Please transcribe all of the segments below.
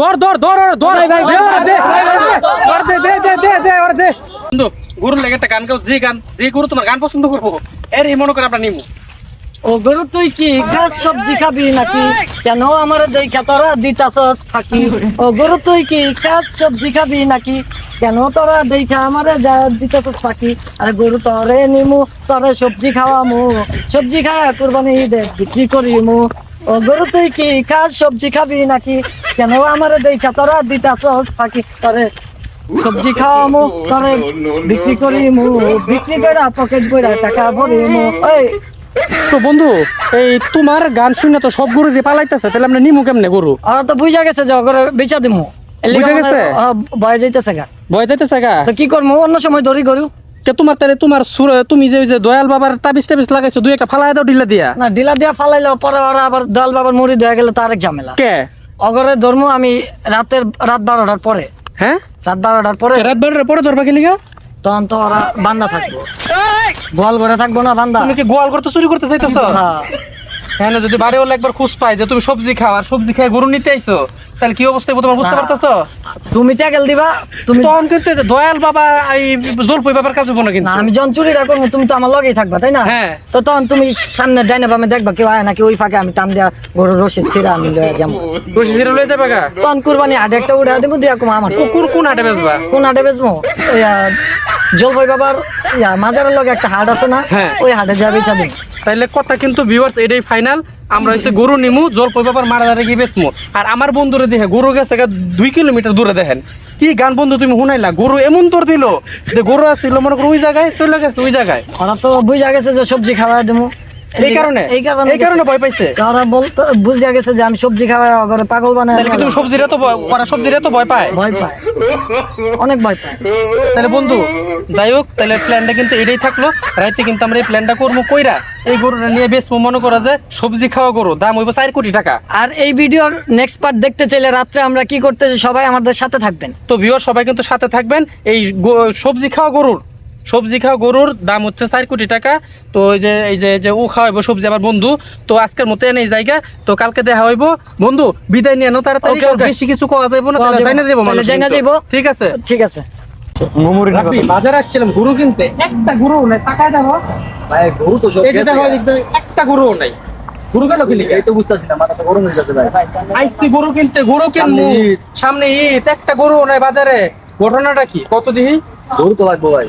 ধর ধর ধর ওরে, ধর ভাই, দে ওরে, দে। ওরে দে দে দে দে দে ওরে দে। বন্ধু গরুর লেগে একটা গান গাও যে গান যে গরু তোমার গান পছন্দ করব। এর এই মনে করে আমরা নিমু। ও গরু তুই কি ঘাস সবজি খাবি নাকি? কেন আমার দেখা তোরা দিতাছস ফাঁকি? ও গরু তুই কি ঘাস সবজি খাবি নাকি? কেন তোরা দেখা আমার দিতাছস ফাঁকি? আরে গরু তরে নিমু তরে সবজি খাওয়ামু। সবজি খাওয়া কুরবানি দে বিক্রি করিমু। ও গরু তুই কি ঘাস সবজি খাবি নাকি? কেন আমার দেখা তোরা দিতাছস ফাঁকি তরে সবজি খাওয়ামু তরে বিক্রি করিমু বিক্রি করে পকেট বইরা টাকা ভরিমু। এই তো বন্ধু এই তোমার গান শুনে তো সব গরু দিয়ে পালাইতেছে তাহলে আমরা নিমু কেমনে গরু? আর তো বুঝা গেছে যে ওগরে বেচা দিমু। বুঝা গেছে? ভয় যাইতেছে গা। ভয় যাইতেছে গা? তো কি করব অন্য সময় ধরি গরু। কে তোমার তাহলে তোমার সুর- তুমি যে যে দয়াল বাবার তাবিজ টাবিজ লাগাইছো দুই একটা ফালাই দাও ডিলা দিয়া। না ডিলা দিয়া ফালাইলো পরে ওরা আবার দয়াল বাবার মুড়ি দেয়া গেলে তার এক ঝামেলা। কে? অগরে ধর্ম আমি রাতের রাত বারোটার পরে। হ্যাঁ? রাত বারোটার পরে রাত বারোটার পরে ধরবা কি গা তখন তো ওরা বান্দা থাকব। গোয়াল ঘরে থাকব না বান্দা? তুমি কি গোয়াল করতে চুরি করতে চাইতেছো? হ্যাঁ। হ্যাঁ যদি বাড়ি হলে একবার খুশ পাই যে তুমি সবজি খাও আর সবজি খেয়ে গরু নিতে আইছো তাহলে কি অবস্থা তোমার বুঝতে। পারতেছো? তুমি ট্যাকেল দিবা তুমি তখন কিন্তু দয়াল বাবা এই জলপই বাবার কাজ হব না না কিন্তু আমি যখন চুরি করব তুমি তো আমার লগেই থাকবা তাই না? হ্যাঁ। তো তখন তুমি সামনে ডাইনে বামে দেখবা কেউ আয় নাকি ওই ফাঁকে আমি টান দেওয়া গরুর রসিদ ছিঁড়া আমি লয়ে যাব। রশি ছিঁড়ে লয়ে যাবে গা? তখন কুরবানি হাটে একটা উড়ে দেবো দিয়া কমা আমার। কুকুর কোন হাটে বেচবা? কোন হাটে বেচবো? জলপাই বাবার ইয়া মাজারের লগে একটা হাট আছে না? হ্যাঁ। ওই হাটে যা বেচা তাইলে কথা কিন্তু ভিউয়ার্স এটাই ফাইনাল আমরা হচ্ছে গরু নিমু, জলপই বাবার মারা দাঁড়ে গিয়ে বেসমু আর আমার বন্ধুরে দেখে, গরু গেছে দুই কিলোমিটার দূরে দেখেন। কি গান বন্ধু তুমি শুনাইলা? গরু এমন তোর দিল যে গরু আসছিল, মনে করো ওই জায়গায় চলে গেছে, ওই জায়গায়। ওরা তো বুঝা গেছে যে সবজি খাওয়া দেবো এই কারণে? এই কারণে এই কারণে ভয় পাইছে? ওরা বলতে বুঝা গেছে যে আমি সবজি খাওয়া করে পাগল বানায় তাহলে তুমি সবজির এত ভয় ওরা সবজির এত ভয় পায়। ভয় পায়। অনেক ভয় পায়। তাহলে বন্ধু যাই হোক তাহলে প্ল্যানটা কিন্তু এটাই থাকল। রাইতে কিন্তু আমরা এই প্ল্যানটা করব কইরা এই গরুটা নিয়ে বেচবো। মনে করা যে সবজি খাওয়া গরু দাম হইব চার কোটি টাকা। আর এই ভিডিওর নেক্সট পার্ট দেখতে চাইলে রাত্রে আমরা কি করতেছি সবাই আমাদের সাথে থাকবেন। তো ভিউয়ার সবাই কিন্তু সাথে থাকবেন। এই সবজি খাওয়া গরুর সবজি খাওয়া গরুর দাম হচ্ছে চার কোটি টাকা। তো ওই যে এই যে যে ও খাওয়াইবো সবজি আমার বন্ধু তো আজকের মতো এনে জায়গা। তো কালকে দেখা হইবো। বন্ধু বিদায় নিয়ে নো তাড়াতাড়ি. বেশি কিছু কোয়া যাইবো না তাহলে যাইবো জানা না। যাব তাহলে মানুষ জাইনা কিন্তু। ঠিক আছে? ঠিক আছে। রাব্বি, বাজারে আসছিলাম গরু কিনতে। একটা গরু নাই টাকায় দেখো। ভাই গরু তো সব এই দেখো একটা গরু নাই। গরু গেল কি? এই তো বুঝতেছি না মাথাটা গরম হয়ে যাচ্ছে ভাই। আইসি গরু কিনতে গরু কিনবো সামনে ঈদ। একটা গরু নাই বাজারে। ঘটনাটা কি? কত দিহি? গরু তো লাগবো ভাই।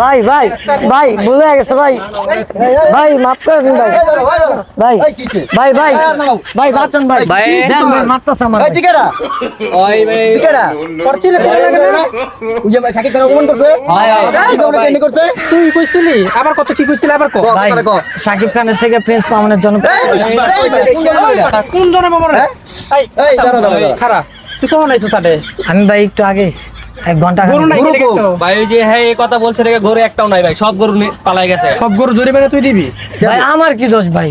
ভাই ভাই ভাই ভুলে গেছে ভাই। ভাই মাফ করে দিন ভাই। ভাই ভাই ভাই। ভাই বাঁচান ভাই। ভাই। দেন ভাই মারতাছে আমার ভাই। টিকেরা ওই ভাই টিকেরা করছিলে তোর লাগে না ওই যে ভাই সাকিব করছে। ভাই, কেন করছে। তুই কইছিলি? আবার কত কি কইছিলি আবার কো? ভাই। শাকিব খানের থেকে প্রিন্স মামুনের জন্য কোন জনে মামর এই এই, দাঁড়া, দাঁড়া, তুই কখন আইছিস সাডে আমি ভাই একটু আগে এসেছি। এক ঘণ্টা গরু নাই গরু কো? ভাই ওই যে হ্যাঁ এই কথা বলছে রেখে গরু একটাও নাই ভাই সব গরু নি- পালাই গেছে। সব গরু জরিমানা তুই দিবি? ভাই আমার কি দোষ ভাই?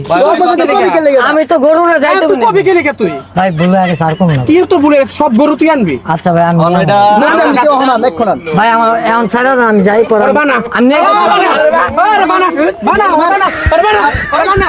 আমি তো গরুরে আরে যাইতে তুই কবি গেলি কে তুই? ভাই ভুলে আর কোন না। কি তোর ভুলে? সব গরু তুই আনবি? আচ্ছা ভাই আমি এটা না, না, দেখো না। ভাই আমার এখন ছাড়া না আমি যাই বানা। আমি বানা,